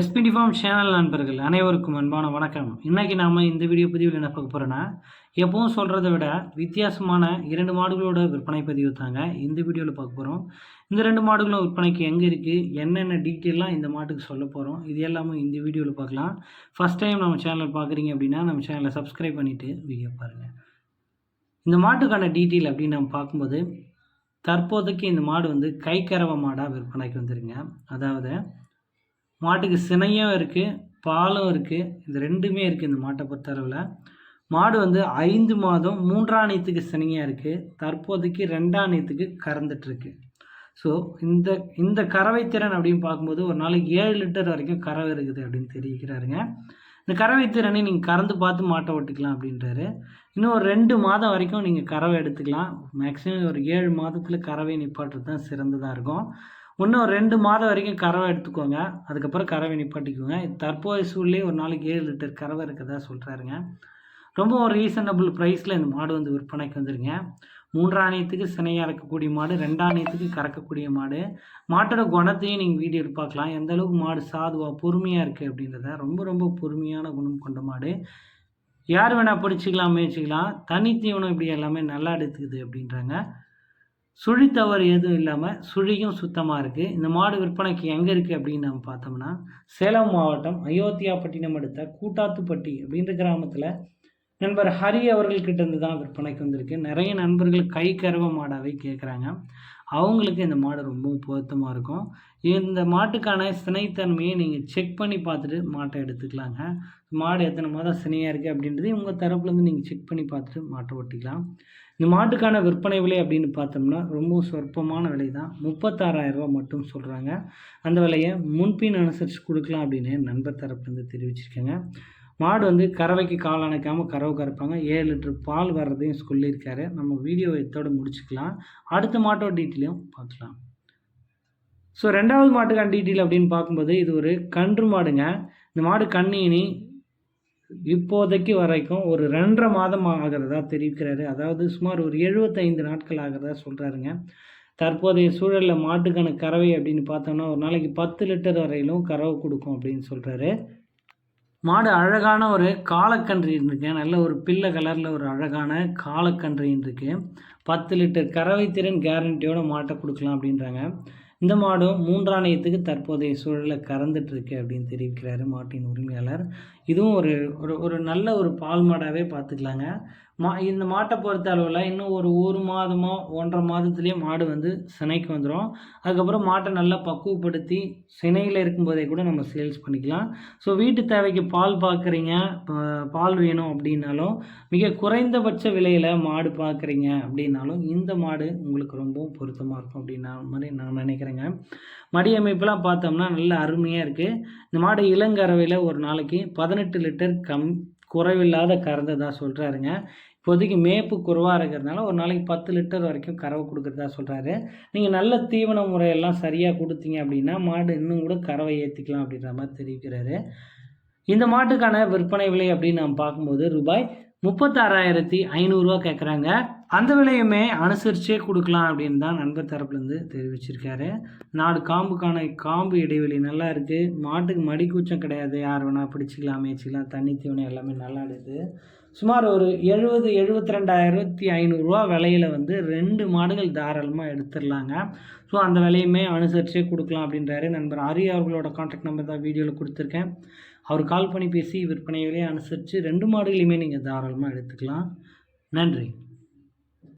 SPD form channel நண்பர்கள் அனைவருக்கும் அன்பான வணக்கம். இன்றைக்கி நாம் இந்த வீடியோ பதிவில் என்ன பார்க்க போகிறோன்னா எப்பவும் சொல்கிறத விட வித்தியாசமான இரண்டு மாடுகளோட விற்பனை பதிவு தாங்க இந்த வீடியோவில் பார்க்க போகிறோம் இந்த ரெண்டு மாடுகளும் விற்பனைக்கு எங்கே இருக்குது என்னென்ன டீட்டெயிலாக இந்த மாட்டுக்கு சொல்ல போகிறோம் இது எல்லாமே இந்த வீடியோவில் பார்க்கலாம். ஃபஸ்ட் டைம் நம்ம சேனல் பார்க்குறீங்க அப்படின்னா நம்ம சேனலை சப்ஸ்கிரைப் பண்ணிவிட்டு வீடியோ பாருங்கள் இந்த மாட்டுக்கான டீட்டெயில் அப்படின்னு நம்ம பார்க்கும்போது தற்போதைக்கு இந்த மாடு வந்து கைக்கரவ மாடாக விற்பனைக்கு வந்துருங்க. அதாவது மாட்டுக்கு சினையும் இருக்குது பாலும் இருக்குது இது ரெண்டுமே இருக்குது இந்த மாட்டை பொறுத்தளவில். மாடு வந்து ஐந்து மாதம் மூன்றாம் நீத்துக்கு சினையாக இருக்குது தற்போதைக்கு ரெண்டாம் நீத்துக்கு கறந்துட்டுருக்கு. ஸோ இந்த இந்த கறவை திறன் அப்படின்னு பார்க்கும்போது ஒரு நாளைக்கு ஏழு லிட்டர் வரைக்கும் கறவை இருக்குது அப்படின்னு தெரிவிக்கிறாருங்க. இந்த கறவை திறனை நீங்கள் கறந்து பார்த்து மாட்டை ஓட்டிக்கலாம் அப்படின்றாரு. இன்னும் ஒரு ரெண்டு மாதம் வரைக்கும் நீங்கள் கறவை எடுத்துக்கலாம். மேக்ஸிமம் ஒரு ஏழு மாதத்தில் கறவை நிப்பாட்டுறது தான் சிறந்ததாக இருக்கும். இன்னும் ஒரு ரெண்டு மாதம் வரைக்கும் கறவை எடுத்துக்கோங்க. அதுக்கப்புறம் கறவை நிப்பாட்டிக்கோங்க. தற்போதைய சூழ்நிலையே ஒரு நாளைக்கு ஏழு லிட்டர் கறவை இருக்கிறதா சொல்கிறாருங்க ரொம்ப ஒரு ரீசனபிள் ப்ரைஸில் இந்த மாடு வந்து விற்பனைக்கு வந்துருங்க. மூன்றாணியத்துக்கு சினையாக இருக்கக்கூடிய மாடு ரெண்டாணியத்துக்கு கறக்கக்கூடிய மாடு. மாட்டோட குணத்தையும் நீங்கள் வீடியோ பார்க்கலாம். எந்த அளவுக்கு மாடு சாதுவாக பொறுமையாக இருக்குது அப்படின்றத ரொம்ப ரொம்ப பொறுமையான குணம் கொண்ட மாடு. யார் வேணால் பிடிச்சிக்கலாம் முயற்சிக்கலாம். தனி தீவனம் இப்படி எல்லாமே நல்லா எடுத்துக்குது அப்படின்றாங்க. சுழி தவறு எதுவும் இல்லாமல் சுழியும் சுத்தமாக இருக்குது இந்த மாடு விற்பனைக்கு எங்கே இருக்குது அப்படின்னு நம்ம பார்த்தோம்னா சேலம் மாவட்டம் அயோத்தியாப்பட்டினம் அடுத்த கூட்டாத்துப்பட்டி அப்படின்ற கிராமத்தில் நண்பர் ஹரி அவர்கள்கிட்ட இருந்து தான் விற்பனைக்கு வந்திருக்கு. நிறைய நண்பர்கள் கை கருவ மாடாவே கேட்குறாங்க அவங்களுக்கு இந்த மாடு ரொம்பவும் பொருத்தமாக இருக்கும். இந்த மாட்டுக்கான சினைத்தன்மையை நீங்கள் செக் பண்ணி பார்த்துட்டு மாட்டை எடுத்துக்கலாங்க. மாடு எத்தனை மாதம் சினையாக இருக்குது அப்படின்றது உங்கள் தரப்புலேருந்து நீங்கள் செக் பண்ணி பார்த்துட்டு மாட்டை ஓட்டிக்கலாம். இந்த மாட்டுக்கான விற்பனை விலை அப்படின்னு பார்த்தோம்னா ரொம்ப சொற்பமான விலை தான் முப்பத்தாறாயிரரூபா மட்டும் சொல்கிறாங்க அந்த விலையை முன்பின் அனுசரித்து கொடுக்கலாம் அப்படின்னு நண்பர் தரப்புலேருந்து தெரிவிச்சிருக்கேங்க. மாடு வந்து கறவைக்கு கால் அணைக்காமல் கறவை கறப்பாங்க. ஏழு லிட்டர் பால் வர்றதையும் சொல்லியிருக்காரு. நம்ம வீடியோ எத்தோடு முடிச்சுக்கலாம். அடுத்த மாட்டோட டீட்டெயிலையும் பார்க்கலாம் ஸோ ரெண்டாவது மாட்டுக்கான டீட்டெயில் அப்படின்னு பார்க்கும்போது இது ஒரு கன்று மாடுங்க. இந்த மாடு கண்ணினி இப்போதைக்கு வரைக்கும் ஒரு ரெண்டரை மாதம் ஆகிறதா தெரிவிக்கிறாரு. அதாவது சுமார் ஒரு எழுபத்தைந்து நாட்கள் ஆகிறதா சொல்கிறாருங்க தற்போதைய சூழலில் மாட்டுக்கான கறவை அப்படின்னு பார்த்தோம்னா ஒரு நாளைக்கு பத்து லிட்டர் வரையிலும் கறவை கொடுக்கும் அப்படின்னு சொல்கிறாரு மாடு அழகான ஒரு காலக்கன்று இருக்கு. நல்ல ஒரு பிள்ளை கலரில் ஒரு அழகான காலக்கன்று இருக்கு. பத்து லிட்டர் கறவை திறன் கேரண்டியோட மாட்டை கொடுக்கலாம் அப்படின்றாங்க. இந்த மாடும் மூன்றாணையத்துக்கு தற்போதைய சூழலில் கறந்துட்டுருக்கு அப்படின்னு தெரிவிக்கிறாரு மாட்டின் உரிமையாளர். இதுவும் ஒரு ஒரு ஒரு நல்ல ஒரு பால் மாடாகவே பார்த்துக்கலாங்க மா இந்த மாட்டை பொறுத்த அளவில் இன்னும் ஒரு ஒரு மாதமோ ஒன்றரை மாதத்துலேயே மாடு வந்து சினைக்கு வந்துடும் அதுக்கப்புறம் மாட்டை நல்லா பக்குவப்படுத்தி சினையில் இருக்கும்போதே கூட நம்ம சேல்ஸ் பண்ணிக்கலாம். ஸோ வீட்டு தேவைக்கு பால் பார்க்குறீங்க பால் வேணும் அப்படின்னாலும் மிக குறைந்தபட்ச விலையில் மாடு பார்க்குறீங்க அப்படின்னாலும் இந்த மாடு உங்களுக்கு ரொம்பவும் பொருத்தமாக இருக்கும் அப்படின்னா மாதிரி நான் நினைக்கிறேங்க. மடி அமைப்பெலாம் பார்த்தோம்னா நல்ல அருமையாக இருக்குது இந்த மாடு இளங்கறவையில் ஒரு நாளைக்கு பதினெட்டு லிட்டர் கம் குறைவில்லாத கறந்ததாக சொல்கிறாருங்க இப்போதைக்கு மேப்பு குறைவாக இருக்கிறதுனால ஒரு நாளைக்கு பத்து லிட்டர் வரைக்கும் கறவை கொடுக்குறதா சொல்கிறாரு நீங்கள் நல்ல தீவன முறையெல்லாம் சரியாக கொடுத்தீங்க அப்படின்னா மாடு இன்னும் கூட கறவை ஏற்றிக்கலாம் அப்படின்ற மாதிரி தெரிவிக்கிறாரு. இந்த மாட்டுக்கான விற்பனை விலை அப்படின்னு நம்ம பார்க்கும்போது ரூபாய் முப்பத்தாறாயிரத்தி ஐநூறுரூவா கேட்குறாங்க அந்த விலையுமே அனுசரிச்சே கொடுக்கலாம் அப்படின்னு தான் நண்பர் தரப்புலேருந்து தெரிவிச்சிருக்காரு. நாடு காம்புக்கான காம்பு இடைவெளி நல்லா இருக்குது மாட்டுக்கு மடி கூச்சம் கிடையாது. யார் வேணால் பிடிச்சிக்கலாம் மேய்ச்சிக்கலாம் தண்ணி தீவனம் எல்லாமே நல்லா இருக்குது சுமார் ஒரு எழுபது எழுபத்தி ரெண்டாயிரத்தி ஐநூறுரூவா விலையில் வந்து ரெண்டு மாடுகள் தாராளமாக எடுத்துடலாங்க. ஸோ அந்த விலையுமே அனுசரிச்சே கொடுக்கலாம் அப்படின்றாரு நண்பர் ஹரி அவர்களோட கான்டாக்ட் நம்பர் தான் வீடியோவில் கொடுத்துருக்கேன். அவர் கால் பண்ணி பேசி விற்பனை விலையை அனுசரித்து ரெண்டு மாடுகளையுமே நீங்கள் தாராளமாக எடுத்துக்கலாம். நன்றி.